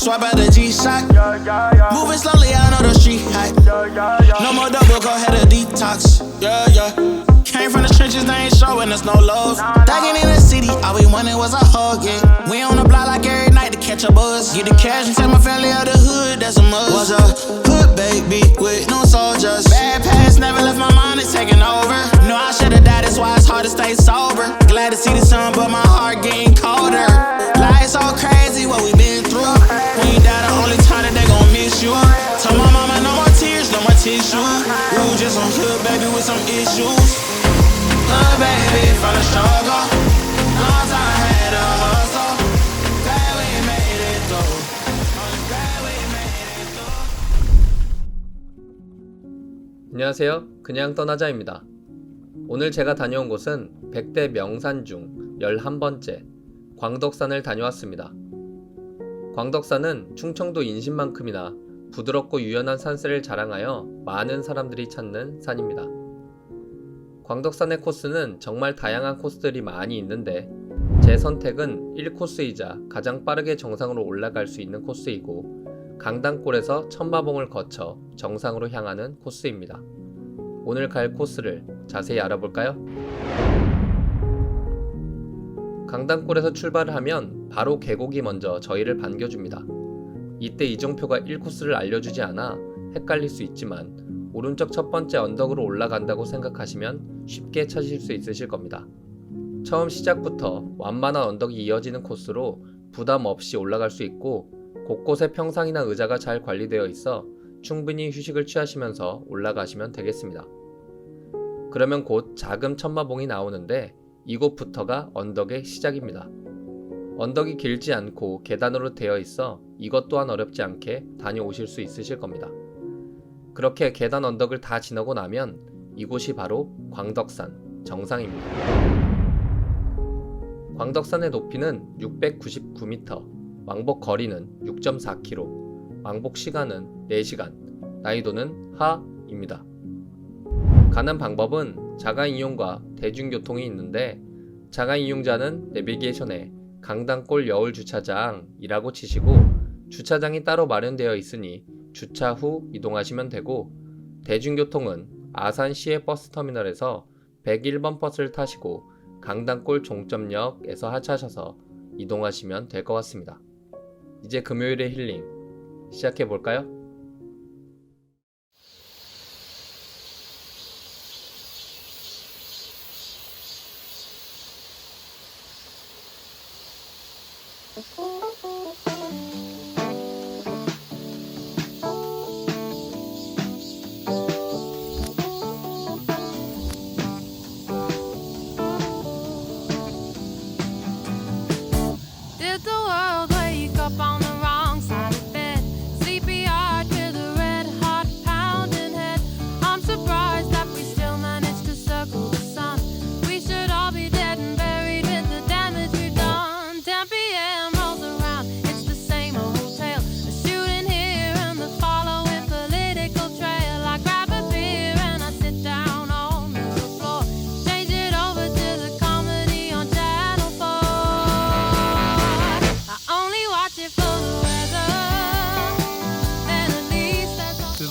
swipe at the G-Shock. Moving slowly, I know the street hype. No more double, go ahead and detox. Yeah, yeah. Came from the trenches, they ain't showing us no love. Thugging in the city, all we wanted was a hug, yeah. We on the block like every night to catch a buzz. Get the cash and take my family out the hood, that's a must. Was a hood baby with no soldiers. Bad past never left my mind, it's taking over. No, I should've died, that's why it's hard to stay sober. Glad to see the sun, but my heart getting colder. Life's so crazy, what we been through. When you die, the only time that they gon' miss you. Tell my mama no more tears, no more tissue. Ooh, just some hood baby with some issues. Hood baby from the struggle. Long time had to hustle. Glad we made it through. 안녕하세요. 그냥 떠나자입니다. 오늘 제가 다녀온 곳은 100대 명산 중 11번째 광덕산을 다녀왔습니다. 광덕산은 충청도 인심만큼이나 부드럽고 유연한 산세를 자랑하여 많은 사람들이 찾는 산입니다. 광덕산의 코스는 정말 다양한 코스들이 많이 있는데 제 선택은 1코스이자 가장 빠르게 정상으로 올라갈 수 있는 코스이고 강당골에서 천마봉을 거쳐 정상으로 향하는 코스입니다. 오늘 갈 코스를 자세히 알아볼까요? 강당골에서 출발을 하면 바로 계곡이 먼저 저희를 반겨줍니다. 이때 이정표가 1코스를 알려주지 않아 헷갈릴 수 있지만 오른쪽 첫 번째 언덕으로 올라간다고 생각하시면 쉽게 찾으실 수 있으실 겁니다. 처음 시작부터 완만한 언덕이 이어지는 코스로 부담 없이 올라갈 수 있고 곳곳에 평상이나 의자가 잘 관리되어 있어 충분히 휴식을 취하시면서 올라가시면 되겠습니다. 그러면 곧 작은 천마봉이 나오는데 이곳부터가 언덕의 시작입니다. 언덕이 길지 않고 계단으로 되어 있어 이것 또한 어렵지 않게 다녀오실 수 있으실 겁니다. 그렇게 계단 언덕을 다 지나고 나면 이곳이 바로 광덕산 정상입니다. 광덕산의 높이는 699m, 왕복 거리는 6.4km, 왕복 시간은 4시간, 난이도는 하입니다. 가는 방법은 자가 이용과 대중교통이 있는데 자가 이용자는 내비게이션에 강당골 여울 주차장이라고 치시고 주차장이 따로 마련되어 있으니 주차 후 이동하시면 되고 대중교통은 아산 시외 버스 터미널에서 101번 버스를 타시고 강당골 종점역에서 하차하셔서 이동하시면 될 것 같습니다. 이제 금요일의 힐링 시작해 볼까요?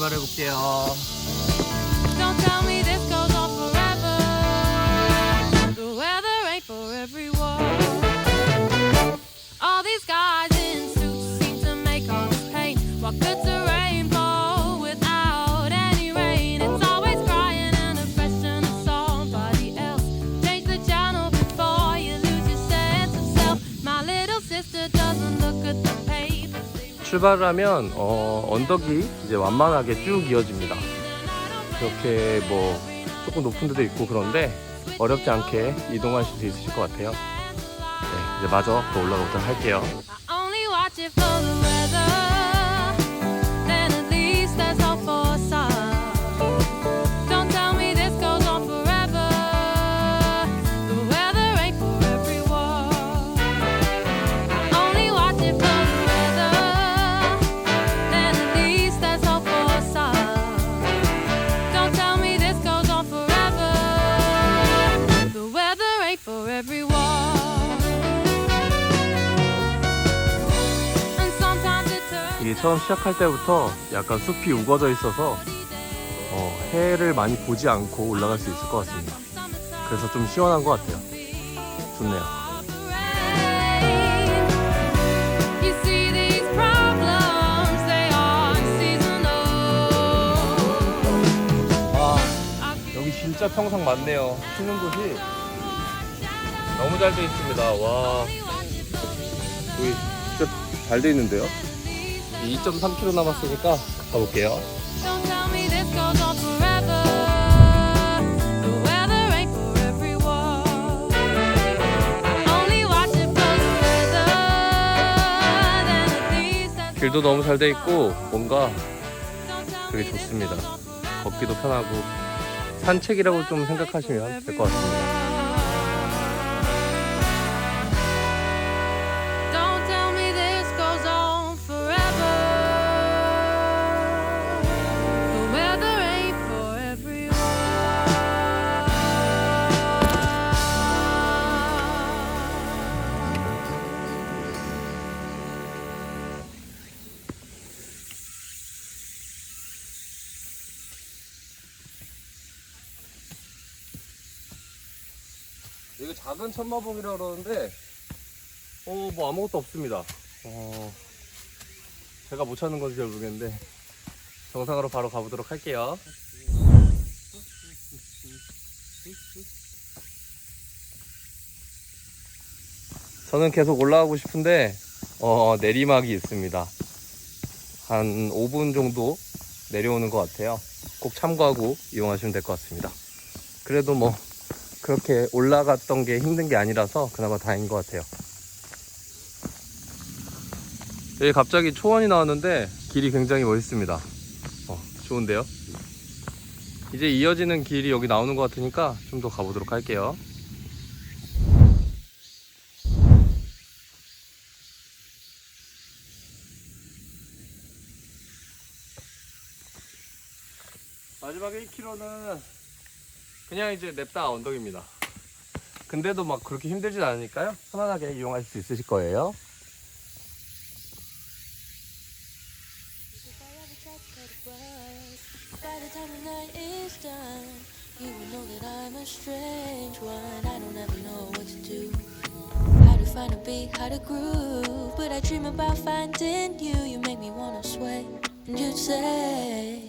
That's all. 출발해 볼게요. Don't tell me this 출발을 하면 어, 언덕이 이제 완만하게 쭉 이어집니다. 이렇게 뭐 조금 높은 데도 있고 그런데 어렵지 않게 이동하실 수 있으실 것 같아요. 네, 이제 마저 더 올라가보도록 할게요. 이게 처음 시작할 때부터 약간 숲이 우거져 있어서 어, 해를 많이 보지 않고 올라갈 수 있을 것 같습니다. 그래서 좀 시원한 것 같아요. 좋네요. 아, 여기 진짜 평상 많네요. 쉬는 곳이 너무 잘 돼 있습니다. 와, 여기 진짜 잘 돼 있는데요? 2.3km 남았으니까 가볼게요. 길도 너무 잘 돼 있고 뭔가 되게 좋습니다. 걷기도 편하고 산책이라고 좀 생각하시면 될 것 같습니다. 작은 천마봉이라 그러는데 어 뭐 아무것도 없습니다. 어 제가 못 찾는 건지 잘 모르겠는데 정상으로 바로 가보도록 할게요. 저는 계속 올라가고 싶은데 어, 내리막이 있습니다. 한 5분 정도 내려오는 것 같아요. 꼭 참고하고 이용하시면 될 것 같습니다. 그래도 뭐 그렇게 올라갔던 게 힘든 게 아니라서 그나마 다행인 것 같아요. 여기 갑자기 초원이 나왔는데 길이 굉장히 멋있습니다. 어, 좋은데요? 이제 이어지는 길이 여기 나오는 것 같으니까 좀 더 가보도록 할게요. 마지막 1km는 그냥 이제 냅다 언덕입니다. 근데도 막 그렇게 힘들진 않으니까요. 편안하게 이용할 수 있으실 거예요. but I dream about finding you. You make me wanna sway, and you say.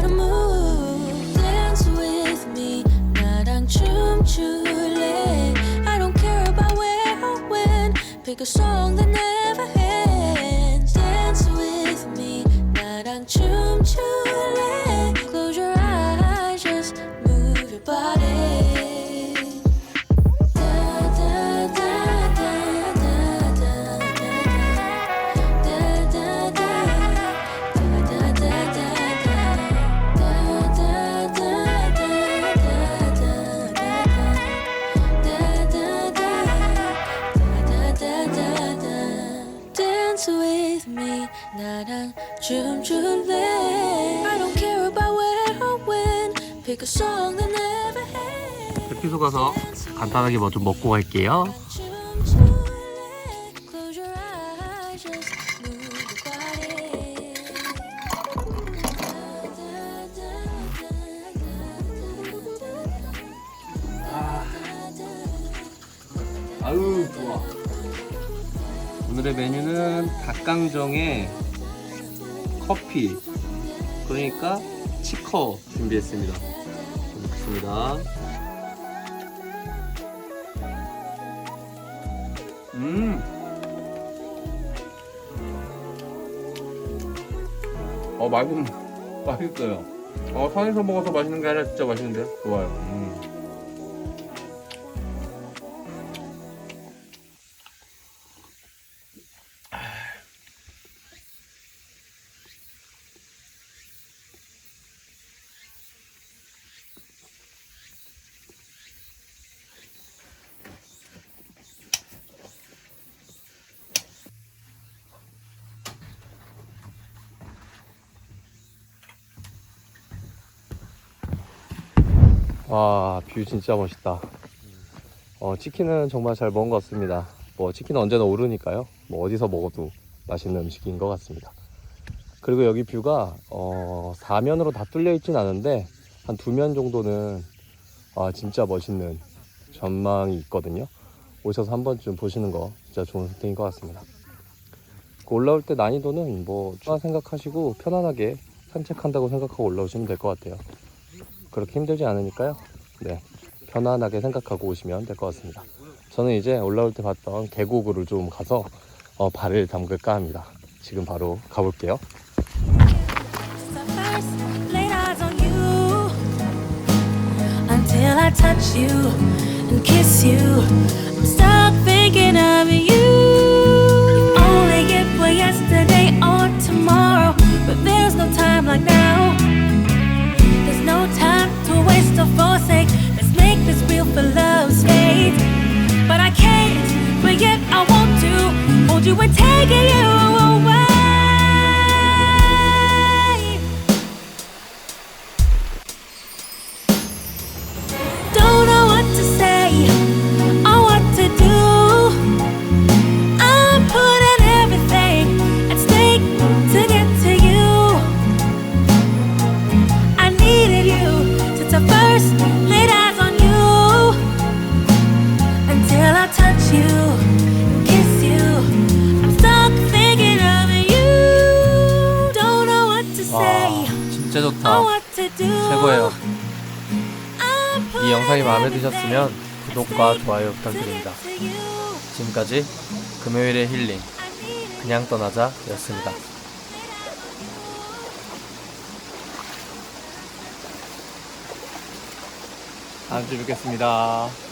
wanna move. Dance with me, 나랑 춤출래. I don't care about where or when. Pick a song that never with me, 나랑 춤출래. I don't care about where or when. Pick a song that never ends. 대피소 가서 간단하게 뭐 좀 먹고 갈게요. 아유. 오늘의 메뉴는 닭강정에 커피, 그러니까 치커 준비했습니다. 잘 먹겠습니다. 음. 어 맛은 맛있어요. 어 산에서 먹어서 맛있는 게 아니라 진짜 맛있는데요. 좋아요. 와, 뷰 진짜 멋있다. 어, 치킨은 정말 잘 먹은 것 같습니다. 뭐, 치킨은 언제나 오르니까요. 뭐, 어디서 먹어도 맛있는 음식인 것 같습니다. 그리고 여기 뷰가, 어, 사면으로 다 뚫려 있진 않은데, 한 두 면 정도는, 아, 진짜 멋있는 전망이 있거든요. 오셔서 한 번쯤 보시는 거 진짜 좋은 선택인 것 같습니다. 그 올라올 때 난이도는 뭐, 쭉 생각하시고 편안하게 산책한다고 생각하고 올라오시면 될 것 같아요. 그렇게 힘들지 않으니까요. 네. 편안하게 생각하고 오시면 될 것 같습니다. 저는 이제 올라올 때 봤던 계곡으로 좀 가서 어, 발을 담글까 합니다. 지금 바로 가볼게요. 이 영상이 마음에 드셨으면 구독과 좋아요 부탁드립니다. 지금까지 금요일의 힐링, 그냥 떠나자 였습니다. 다음 주에 뵙겠습니다.